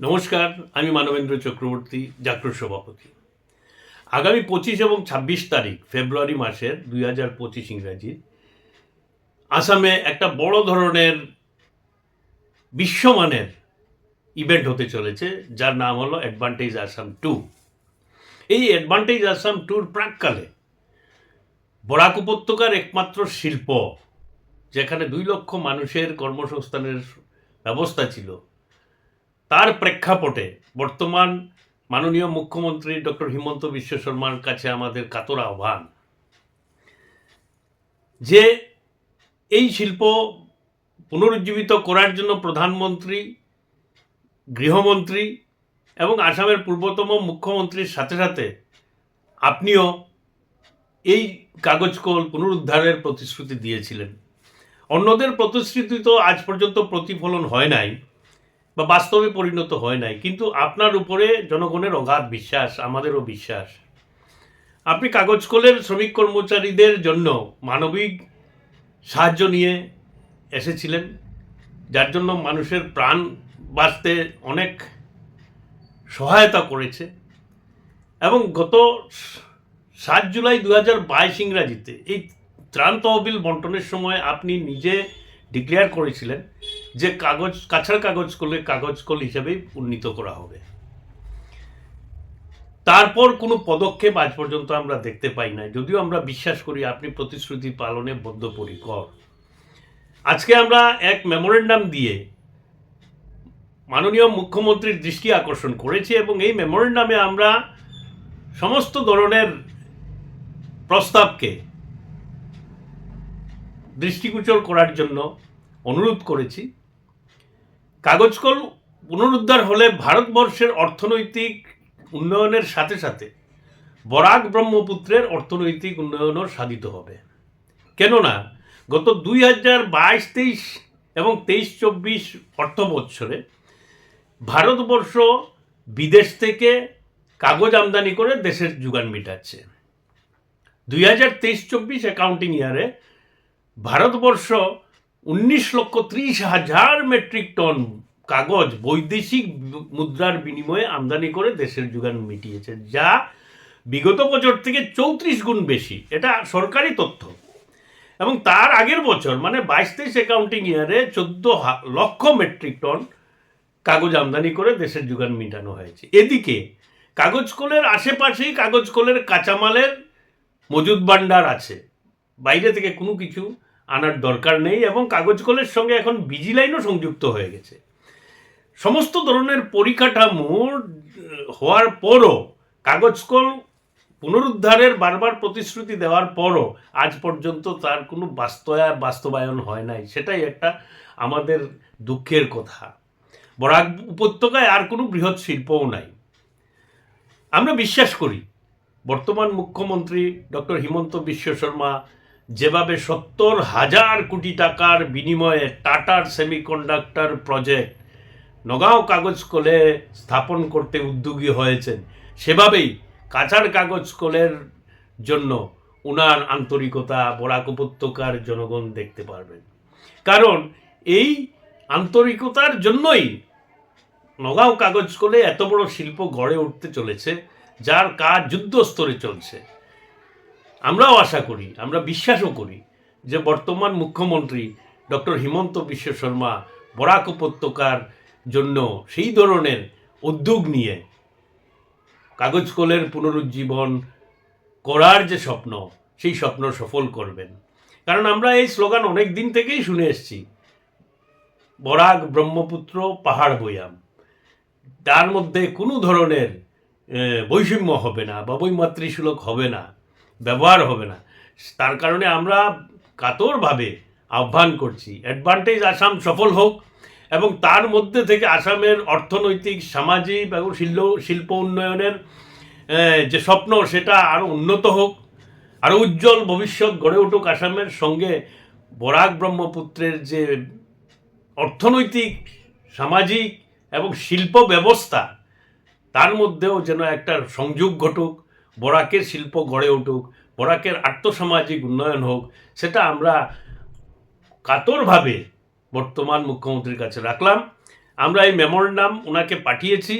নমস্কার, আমি মানবেন্দ্র চক্রবর্তী, জাগ্রত সভাপতি। আগামী পঁচিশ এবং ছাব্বিশ তারিখ, ফেব্রুয়ারি মাসের দুই হাজার পঁচিশ ইংরাজি, আসামে একটা বড় ধরনের বিশ্বমানের ইভেন্ট হতে চলেছে, যার নাম হলো অ্যাডভান্টেজ আসাম টু এই অ্যাডভান্টেজ আসাম টুর প্রাককালে বরাক উপত্যকার একমাত্র শিল্প, যেখানে দুই লক্ষ মানুষের কর্মসংস্থানের ব্যবস্থা ছিল তার প্রেক্ষাপটে বর্তমান মাননীয় মুখ্যমন্ত্রী ডক্টর হিমন্ত বিশ্ব শর্মার কাছে আমাদের কাতর আহ্বান যে এই শিল্প পুনরুজ্জীবিত করার জন্য প্রধানমন্ত্রী, গৃহমন্ত্রী এবং আসামের পূর্বতম মুখ্যমন্ত্রীর সাথে সাথে আপনিও এই কাগজ কল পুনরুদ্ধারের প্রতিশ্রুতি দিয়েছিলেন। অন্যদের প্রতিশ্রুতি তো আজ পর্যন্ত প্রতিফলন হয় নাই। বা বাস্তবে পরিণত হয় নাই। কিন্তু আপনার উপরে জনগণের অগাধ বিশ্বাস, আমাদেরও বিশ্বাস। আপনি কাগজ কলের শ্রমিক কর্মচারীদের জন্য মানবিক সাহায্য নিয়ে এসেছিলেন, যার জন্য মানুষের প্রাণ বাঁচতে অনেক সহায়তা করেছে। এবং গত সাত জুলাই দু হাজার বাইশ ইংরাজিতে এই ত্রাণ তহবিল বন্টনের সময় আপনি নিজে ডিক্লেয়ার করেছিলেন যে কাগজ কাছার কাগজ করলে কাগজ কল হিসাবেই উন্নীত করা হবে। তারপর কোনো পদক্ষেপ আজ পর্যন্ত আমরা দেখতে পাই না যদিও আমরা বিশ্বাস করি আপনি প্রতিশ্রুতি পালনে বদ্ধপরিকর। আজকে আমরা এক মেমোরেন্ডাম দিয়ে মাননীয় মুখ্যমন্ত্রীর দৃষ্টি আকর্ষণ করেছি এবং এই মেমোরেন্ডামে আমরা সমস্ত ধরনের প্রস্তাবকে দৃষ্টিগোচর করার জন্য অনুরোধ করেছি। কাগজ কল পুনরুদ্ধার হলে ভারতবর্ষের অর্থনৈতিক উন্নয়নের সাথে সাথে বরাক ব্রহ্মপুত্রের অর্থনৈতিক উন্নয়নও সাধিত হবে। কেননা, গত দুই হাজার বাইশ, তেইশ এবং তেইশ চব্বিশ অর্থ বৎসরে ভারতবর্ষ বিদেশ থেকে কাগজ আমদানি করে দেশের যোগান মেটাচ্ছে। দুই হাজার তেইশ, চব্বিশ অ্যাকাউন্টিং ইয়ারে ভারতবর্ষ উনিশ লক্ষ ত্রিশ হাজার মেট্রিক টন কাগজ বৈদেশিক মুদ্রার বিনিময়ে আমদানি করে দেশের যোগান মিটিয়েছে, যা বিগত বছর থেকে চৌত্রিশ গুণ বেশি। এটা সরকারি তথ্য। এবং তার আগের বছর মানে বাইশ তেইশ অ্যাকাউন্টিং ইয়ারে চোদ্দ লক্ষ মেট্রিক টন কাগজ আমদানি করে দেশের যোগান মেটানো হয়েছে। এদিকে, কাগজ কলের আশেপাশেই কাগজ কলের কাঁচামালের মজুদ ভাণ্ডার আছে। বাইরে থেকে কোনো কিছু আনার দরকার নেই এবং কাগজ কলের সঙ্গে এখন বিজি লাইনও সংযুক্ত হয়ে গেছে। সমস্ত ধরনের পরিকাঠামো হওয়ার পরও কাগজ কল পুনরুদ্ধারের বারবার প্রতিশ্রুতি দেওয়ার পরও আজ পর্যন্ত তার কোনো বাস্তয়া, বাস্তবায়ন হয় নাই, সেটাই একটা আমাদের দুঃখের কথা। বরাক উপত্যকায় আর কোনো বৃহৎ শিল্পও নাই। আমরা বিশ্বাস করি, বর্তমান মুখ্যমন্ত্রী ডক্টর হিমন্ত বিশ্ব শর্মা যেভাবে সত্তর হাজার কোটি টাকার বিনিময়ে টাটার সেমিকন্ডাক্টর প্রজেক্ট নগাঁও কাগজ কলে স্থাপন করতে উদ্যোগী হয়েছেন, সেভাবেই কাঁচার কাগজ কলের জন্য উনার আন্তরিকতা, বরাক উপত্যকার জনগণ দেখতে পারবেন। কারণ এই আন্তরিকতার জন্যই নগাঁও কাগজ কলে এত বড় শিল্প গড়ে উঠতে চলেছে, যার কাজ যুদ্ধস্তরে চলছে। আমরাও আশা করি, আমরা বিশ্বাসও করি যে বর্তমান মুখ্যমন্ত্রী ডক্টর হিমন্ত বিশ্ব শর্মা বরাক উপত্যকার জন্য সেই ধরনের উদ্যোগ নিয়ে কাগজ কলের পুনরুজ্জীবন করার যে স্বপ্ন, সেই স্বপ্ন সফল করবেন। কারণ আমরা এই স্লোগান অনেক দিন থেকেই শুনে এসেছি, বরাক ব্রহ্মপুত্র পাহাড় বয়াম। তার মধ্যে কোনো ধরনের বৈষম্য হবে না বা বৈমাতৃসুলভ হবে না। ব্যবহার হবে না। তার কারণে আমরা কাতরভাবে আহ্বান করছি অ্যাডভান্টেজ আসাম সফল হোক এবং তার মধ্যে থেকে আসামের অর্থনৈতিক, সামাজিক এবং শিল্প শিল্প উন্নয়নের যে স্বপ্ন সেটা আরও উন্নত হোক আরও উজ্জ্বল ভবিষ্যৎ গড়ে উঠুক আসামের সঙ্গে বরাক ব্রহ্মপুত্রের যে অর্থনৈতিক, সামাজিক এবং শিল্প ব্যবস্থা, তার মধ্যেও যেন একটা সংযোগ ঘটুক। বরাকের শিল্প গড়ে উঠুক, বরাকের আর্থসামাজিক উন্নয়ন হোক, সেটা আমরা কাতরভাবে বর্তমান মুখ্যমন্ত্রীর কাছে রাখলাম। আমরা এই মেমোরেন্ডাম ওনাকে পাঠিয়েছি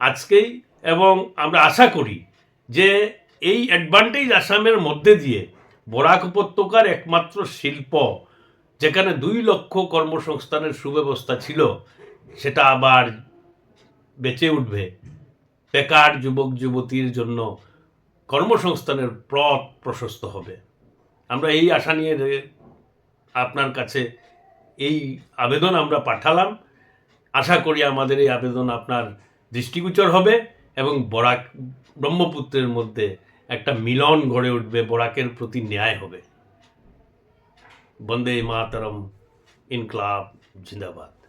আজকেই এবং আমরা আশা করি যে এই অ্যাডভান্টেজ আসামের মধ্যে দিয়ে বরাক উপত্যকার একমাত্র শিল্প, যেখানে দুই লক্ষ কর্মসংস্থানের সুব্যবস্থা ছিল, সেটা আবার বেঁচে উঠবে। বেকার যুবক যুবতীর জন্য কর্মসংস্থানের পথ প্রশস্ত হবে। আমরা এই আশা নিয়ে আপনার কাছে এই আবেদন আমরা পাঠালাম, আশা করি আমাদের এই আবেদন আপনার দৃষ্টিগোচর হবে এবং বরাক ব্রহ্মপুত্রের মধ্যে একটা মিলন গড়ে উঠবে, বরাকের প্রতি ন্যায় হবে। বন্দে মাতরম, ইনকলাব, জিন্দাবাদ।